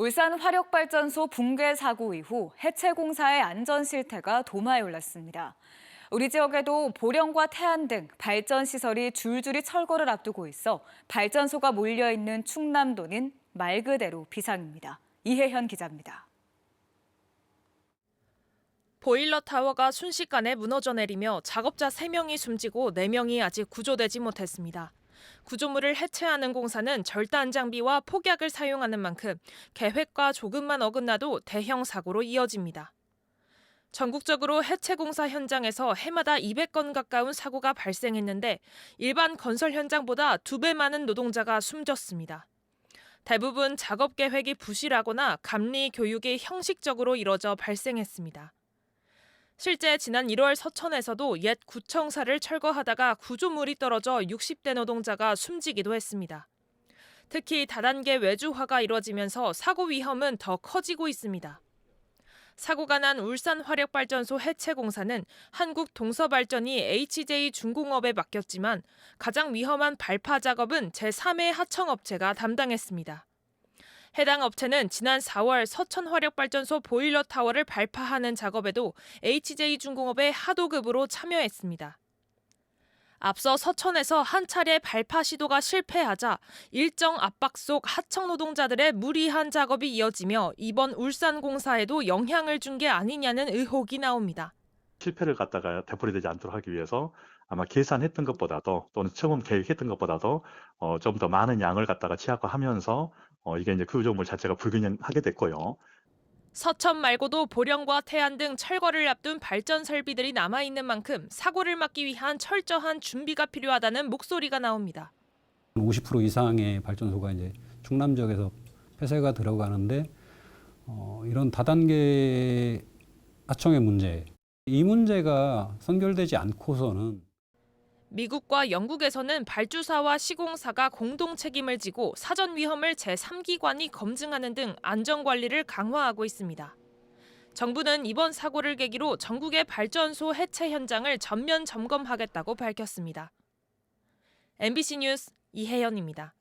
울산 화력발전소 붕괴 사고 이후 해체 공사의 안전 실태가 도마에 올랐습니다. 우리 지역에도 보령과 태안 등 발전 시설이 줄줄이 철거를 앞두고 있어 발전소가 몰려 있는 충남도는 말 그대로 비상입니다. 이혜현 기자입니다. 보일러 타워가 순식간에 무너져 내리며 작업자 3명이 숨지고 4명이 아직 구조되지 못했습니다. 구조물을 해체하는 공사는 절단 장비와 폭약을 사용하는 만큼 계획과 조금만 어긋나도 대형 사고로 이어집니다. 전국적으로 해체 공사 현장에서 해마다 200건 가까운 사고가 발생했는데 일반 건설 현장보다 두 배 많은 노동자가 숨졌습니다. 대부분 작업 계획이 부실하거나 감리 교육이 형식적으로 이뤄져 발생했습니다. 실제 지난 1월 서천에서도 옛 구청사를 철거하다가 구조물이 떨어져 60대 노동자가 숨지기도 했습니다. 특히 다단계 외주화가 이뤄지면서 사고 위험은 더 커지고 있습니다. 사고가 난 울산 화력발전소 해체 공사는 한국 동서발전이 HJ 중공업에 맡겼지만 가장 위험한 발파 작업은 제3의 하청업체가 담당했습니다. 해당 업체는 지난 4월 서천 화력발전소 보일러 타워를 발파하는 작업에도 HJ중공업의 하도급으로 참여했습니다. 앞서 서천에서 한 차례 발파 시도가 실패하자 일정 압박 속 하청 노동자들의 무리한 작업이 이어지며 이번 울산 공사에도 영향을 준 게 아니냐는 의혹이 나옵니다. 실패를 갖다가 되풀이 되지 않도록 하기 위해서 아마 계산했던 것보다도 또는 처음 계획했던 것보다도 어, 좀 더 많은 양을 갖다가 취약화하면서 어, 이게 이제 구조물 자체가 불균형하게 됐고요. 서천 말고도 보령과 태안 등 철거를 앞둔 발전 설비들이 남아 있는 만큼 사고를 막기 위한 철저한 준비가 필요하다는 목소리가 나옵니다. 50% 이상의 발전소가 이제 충남 지역에서 폐쇄가 들어가는데 어, 이런 다단계 하청의 문제 이 문제가 선결되지 않고서는 미국과 영국에서는 발주사와 시공사가 공동 책임을 지고 사전 위험을 제3기관이 검증하는 등 안전 관리를 강화하고 있습니다. 정부는 이번 사고를 계기로 전국의 발전소 해체 현장을 전면 점검하겠다고 밝혔습니다. MBC 뉴스 이혜연입니다.